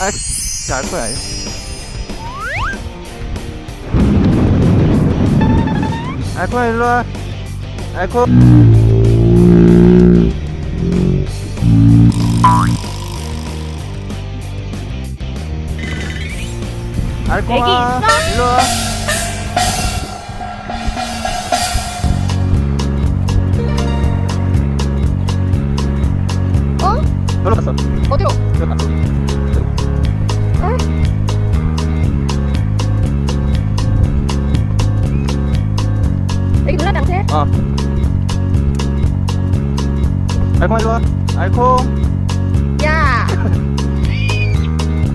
아, 진짜 알 거야. 알코야 일로 와. 알코. 알코야? 일로 와. 어? 저로 갔어. 어디로? 저로 갔어. 어. 알콩아 일로 와. 알콩. 야!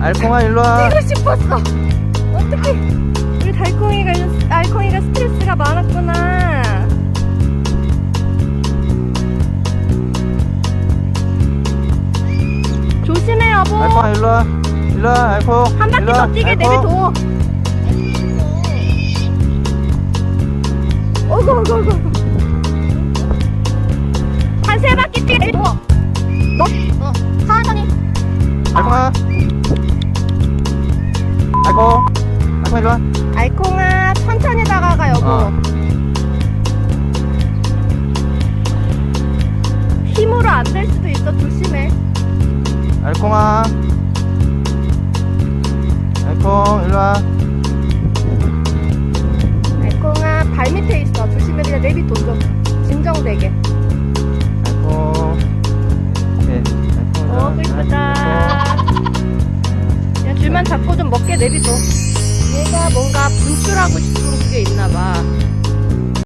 알콩아 일로 와. 뛰고 싶었어. 어떡해. 우리 달콩이가, 알콩이가 스트레스가 많았구나. 조심해, 여보. 알콩아 일로 와. 일로 와. 알콩. 한 바퀴 일로 와. 더 뛰게 알콩. 내비둬. 한 세 바퀴 내비둬. 너? 어. 천천히. 알콩아. 알콩. 알콩 일로 와. 알콩아, 천천히 다가가, 여보. 어. 힘으로 안 될 수도 있어, 조심해. 알콩아. 알콩 일로 와. 좀. 진정되게. 알콩. 네. 알콩 일로 와. 어, 이쁘다. 그냥 줄만 잡고 좀 먹게 내비둬. 얘가 뭔가 분출하고 싶은 게 있나봐.